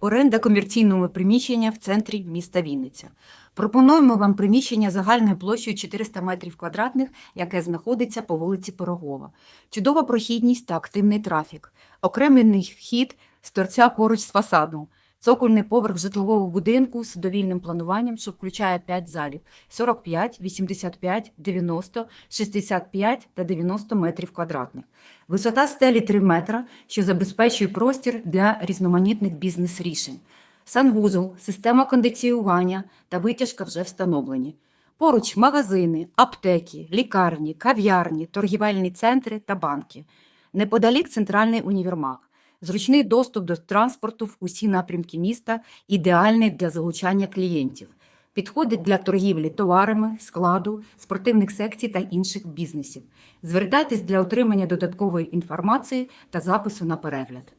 Оренда комерційного приміщення в центрі міста Вінниця. Пропонуємо вам приміщення загальною площею 400 метрів квадратних, яке знаходиться по вулиці Пирогова. Чудова прохідність та активний трафік. Окремий вхід з торця поруч з фасадом. Цокольний поверх житлового будинку з довільним плануванням, що включає 5 залів 45, 85, 90, 65 та 90 метрів квадратних. Висота стелі 3 метра, що забезпечує простір для різноманітних бізнес-рішень. Санвузол, система кондиціювання та витяжка вже встановлені. Поруч магазини, аптеки, лікарні, кав'ярні, торгівельні центри та банки. Неподалік центральний універмаг. Зручний доступ до транспорту в усі напрямки міста, ідеальний для залучання клієнтів. Підходить для торгівлі товарами, складу, спортивних секцій та інших бізнесів. Звертайтесь для отримання додаткової інформації та запису на перегляд.